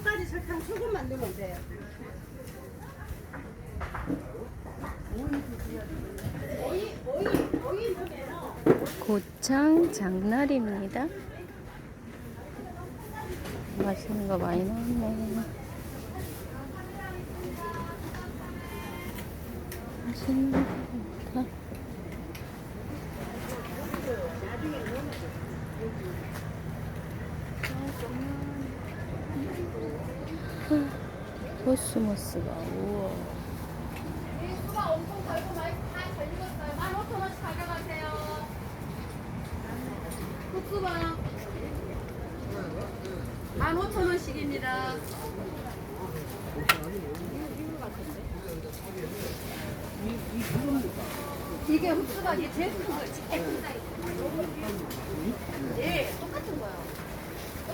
소금까지 설탕 조금만 넣으면 돼요. 오이, 오이, 오이 고창 장날입니다. 맛있는 거 많이 나왔네. 맛있는 거 많다. 코스모스가 우와. 수박 엄청 달고 많이 다잘 익었어요. 15,000원씩 가져가세요. 국수박 15,000원씩입니다. 이게 흑수박이 제일 큰 거예요. 제일 큰 사이즈. 네, 똑같은 거요.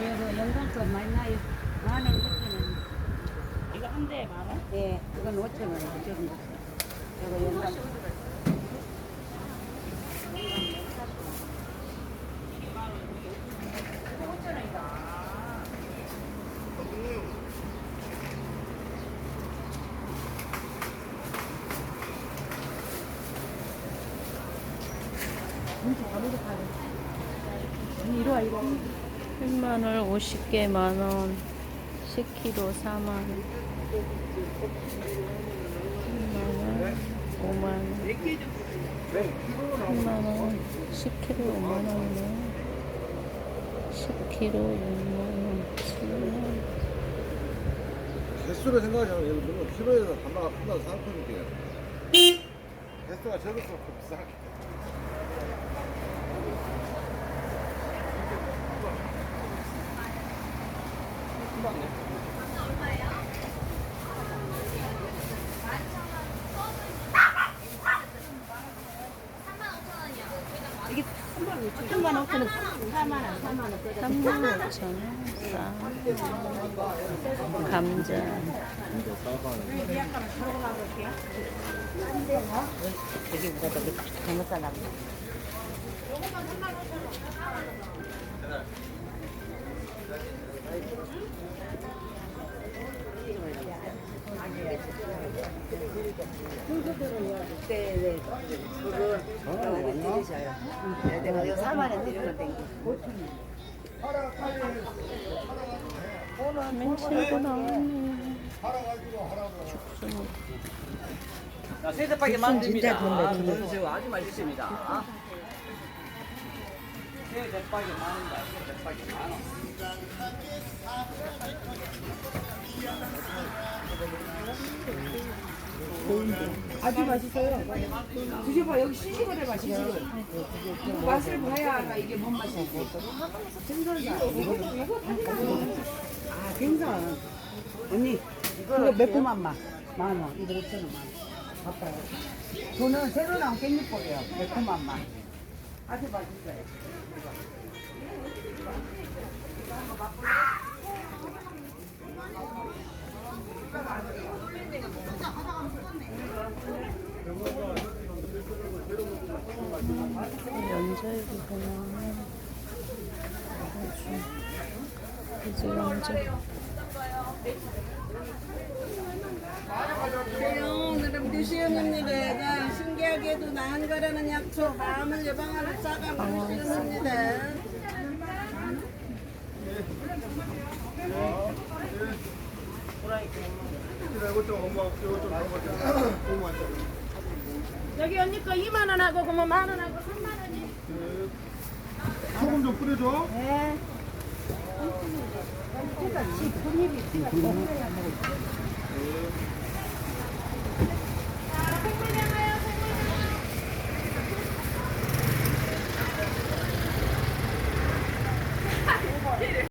이거 영광도 많이 나요. 만원 5천원. 이거 한 대에 만 원? 네, 이건 5천원. 이쪽은 이거 영광. 이리 와, 이리 와. 1만 원, 50개 만 원, 10kg 4만 원. 3만 원, 5만 원. 3만 원, 10kg 5만 원이네. 10kg 6만 원, 7만 원. 개수를 생각하자면 예를 들면 키로에서 하나 하나 상품인데요. 개수가 적을수록 더 비싸게. 이게 3만 5천 원, 4만 원, 4만 원. 3만 5천 원, 싸. 감자. 뭐가 더 잘못 사놨네. 네, 네. 그거 드리셔요. 네, 내가 이거 4만 원 드리면 된 게. 민치고 나오네. 자, 세대파게 만듭니다. 그렇죠. 아주 맛있습니다. 세대파게 만다. 세대파게 만 원. 아주 맛있어요. 드셔봐 여기 시식을 해봐 시식을. 이거 맛을 봐야 알아 이게 뭔 맛인지. 생선이야. 아 생선. 언니 이거 매콤한 맛. 만 원. 이거 5천 원. 바빠요. 저는 새로 나온 깻잎볼이에요. 매콤한 맛. 아주 맛있어요. 연절기구나. 이제 연절. 오늘은 뮤지엄입니다. 신기하게도 나은 거라는 약초, 마음을 예방하는 짜가 뮤지엄입니다. 이거 좀 엄마 좀. 여기 언니 거 2만 원 하고 그러면 만 원 하고 3만 원이. 소금 좀 뿌려줘. 네.